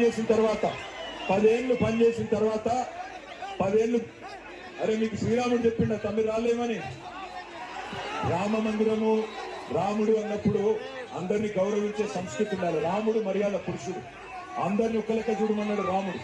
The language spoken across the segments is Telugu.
చేసిన తర్వాత పదేళ్ళు పనిచేసిన తర్వాత పదేళ్ళు అరే మీకు శ్రీరాముడు చెప్పిండ తమ్మి రాలేమని. రామ మందిరము రాముడు అన్నప్పుడు అందరినీ గౌరవించే సంస్కృతి ఉండాలి. రాముడు మర్యాద పురుషుడు. అందరిని ఒక చూడమన్నాడు రాముడు.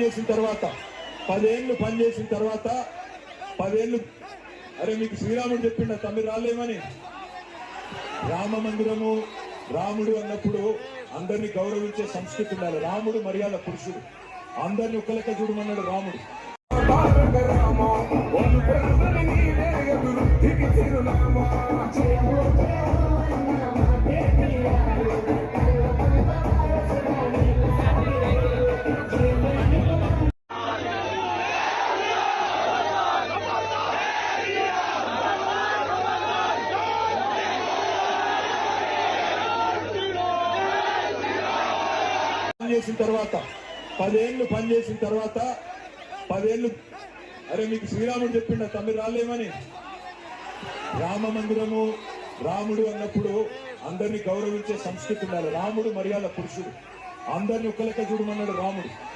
చేసిన తర్వాత పదేళ్ళు పనిచేసిన తర్వాత పదేళ్ళు అరే మీకు శ్రీరాముడు చెప్పిండ తమ్మి రాలేమని. రామ మందిరము రాముడు అన్నప్పుడు అందరినీ గౌరవించే సంస్కృతి ఉండాలి. రాముడు మర్యాద పురుషుడు. అందరిని ఒక లెక్క చూడమన్నాడు రాముడు. చేసిన తర్వాత పదేళ్ళు పనిచేసిన తర్వాత పదేళ్ళు అరే మీకు శ్రీరాముడు చెప్పిండ తమ్మి రాలేమని. రామ మందిరము రాముడు అన్నప్పుడు అందరినీ గౌరవించే సంస్కృతి ఉండాలి. రాముడు మర్యాద పురుషుడు. అందరిని ఒక లెక్క చూడమన్నాడు రాముడు.